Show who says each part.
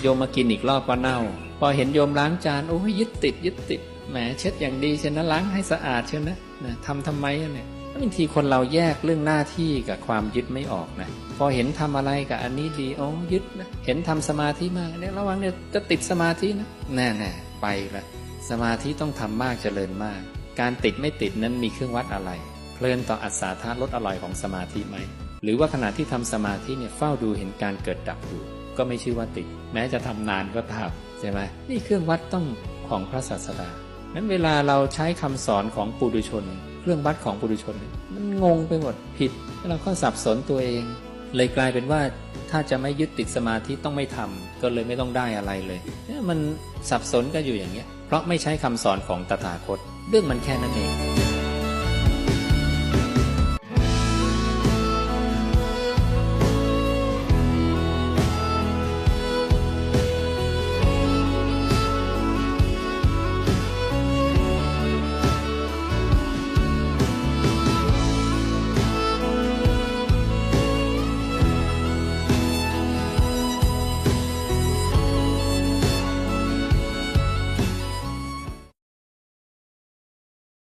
Speaker 1: โยมมากินอีกรอบก็เน่า พอเห็นโยมล้างจานโอ้ยยึดติดยึดติดแหมเช็ดอย่างดีเช่นนะล้างให้สะอาดเช่นนะนะทำทำไมเนี่ยบางทีคนเราแยกเรื่องหน้าที่กับความยึดไม่ออกนะพอเห็นทำอะไรกับอันนี้ดีโอ้ยึดนะเห็นทำสมาธิมากเนี่ยระวังเนี่ยจะติดสมาธินะแน่แน่ไปละสมาธิต้องทำมากเจริญมาก การติดไม่ติดนั้นมีเครื่องวัดอะไร เพลินต่ออัศาธาลดอร่อยของสมาธิไหมหรือว่าขณะที่ทำสมาธิเนี่ยเฝ้าดูเห็นการเกิดดับอยู่ ก็ไม่ชื่อว่าติด แม้จะทำนานก็ตามใช่ไหมนี่เครื่องวัดต้องของพระศาสดานั้นเวลาเราใช้คำสอนของปุถุชน เครื่องวัดของปุถุชน มันงงไปหมดผิดเราก็สับสนตัวเอง เลยกลายเป็นว่าถ้าจะไม่ยึดติดสมาธิต้องไม่ทำก็เลยไม่ต้องได้อะไรเลยเนี่ยมันสับสนกันอยู่อย่างเงี้ยเพราะไม่ใช้คำสอนของตถาคต เรื่องมันแค่นั้นเอง